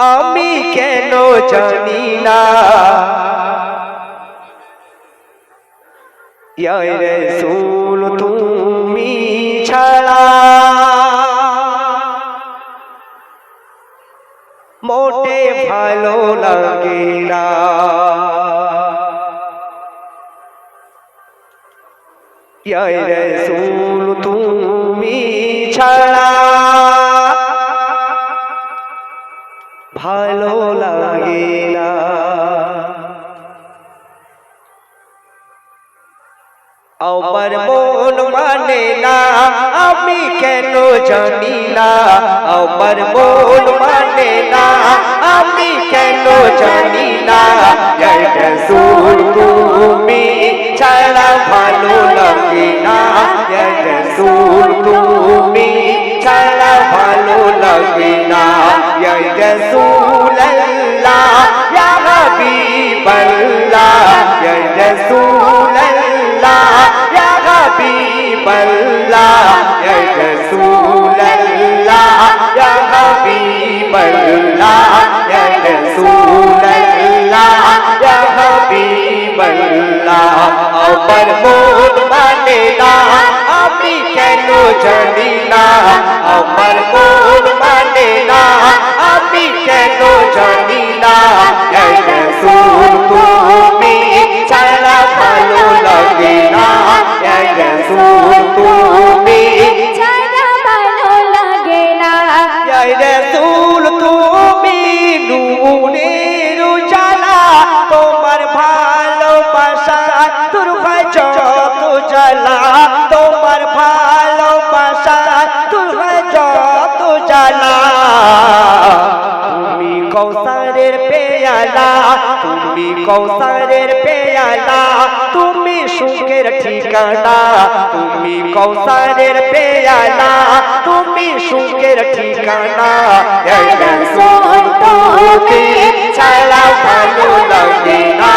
আমি কেন জানি না। রাসূল তুমি ছাড়া মোটে ভালো লাগে না। রাসূল তুমি ছাড়া আমি কেন জানি না? আমার মন মানে না। আমি কেন জানি না? জয় রসুল তুমি ছাড়া ভালো লাগে না। রসুল তুমি ছাড়া ভালো লাগে না। রসুল আল্লাহ, ইয়া জয় রসুল আল্লাহ ইয়া হাবিবাল্লাহ আমার মন মানে না আমি কেন জানি না আমার মন মানে না আমি কেন জানি না জ্বালা তোমার ভালোবাসা তোর যত জ্বালা তুমি কৌসারের পেয়ালা, তুমি কৌসারের পেয়ালা, তুমি সুখের ঠিকানা। তুমি কৌসারের পেয়ালা, তুমি সুখের ঠিকানা। তুমি ছাড়া ভালো লাগে না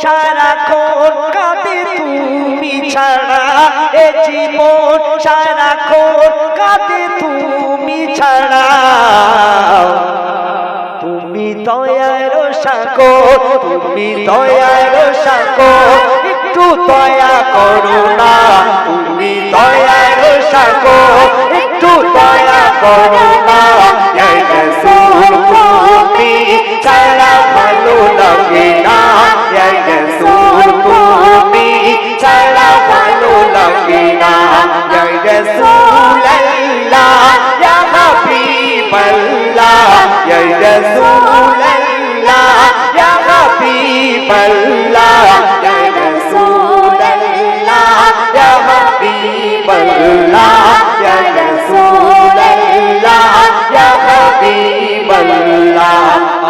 জীবন সারাক্ষণ কাঁদে তুমি ছাড়া। এ জীবন সারাক্ষণ কাঁদে তুমি ছাড়া। তুমি দয়ার সাগর, তুমি দয়ার সাগর, একটু দয়া করো না। তুমি দয়ার সাগর, একটু দয়া করো না।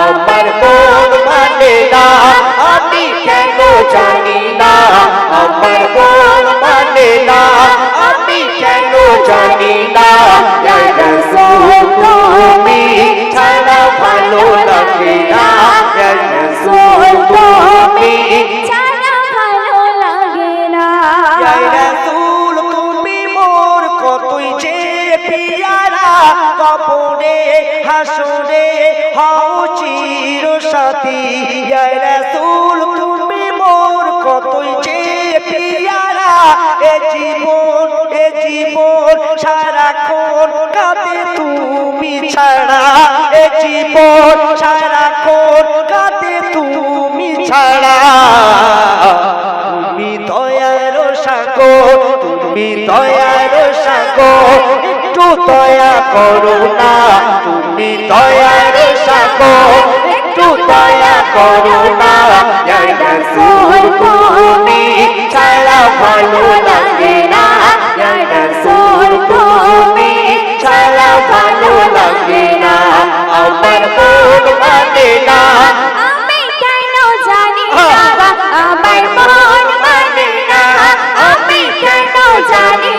আমার মন মানে না, আমি কেন জানি না, আমার মন মানে না, আমি কেন জানি না পিয়ারা কবরে হাসরে হও চির সাথী। রসূল, তুমি মোর কতই যে পিয়ারা। এ জীবন এ জীবন, সারাক্ষণ কাঁদে তুমি ছাড়া। এ জীবন, সারাক্ষণ কাঁদে তুমি ছাড়া। তুমি দয়ার সাগর, তুমি দয়ার সাগর একটু দয়া করো না তুমি দয়ার সাকো একটু দয়া করো না তুমি ছাড়া ভালো লাগে না। তুমি ছাড়া ভালো লাগে না। আমার মন মানে না। আমি কেন জানি আমার মন মানে না। আমি কেন জানি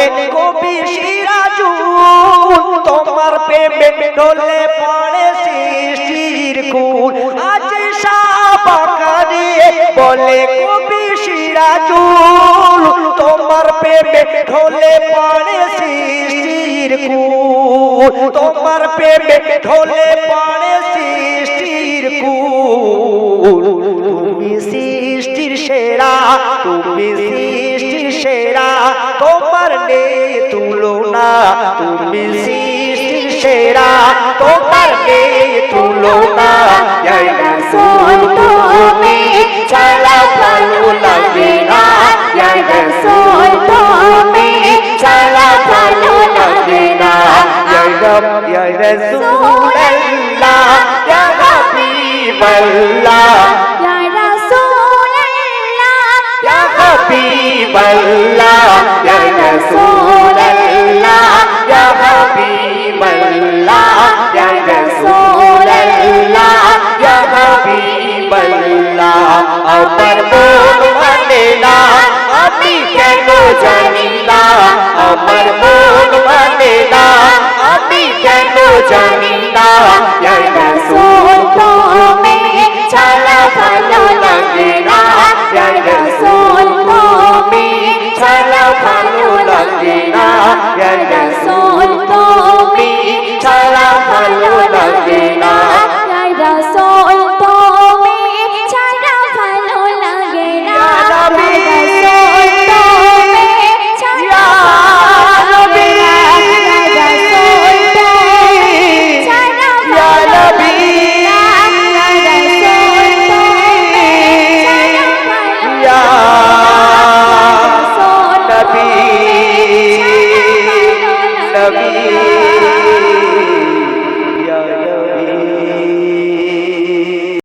বলেন কবি সিরাজুল, তোমার প্রেমে ডলে পড়ে শিশির কুল। আজ সাবাকারে বলে, কবি সিরাজুল, তোমার প্রেমে ঢলে পড়ে শিশির কুল। তোমার প্রেমে ঢলে পড়ে শিশির কুল। তুমি সৃষ্টির সেরা, তুমি তোমার নেই তুলনা, তুমি সৃষ্টির সেরা। তোমার নেই তুলনা তুমি ছাড়া ভালো লাগে না। রসুল তুমি ছাড়া ভালো না। رسول الله يا حبيب الله يا رسول الله يا حبيب الله আমার মন মানে না আমি কেন জানি না আমার মন মানে না আমি কেন জানি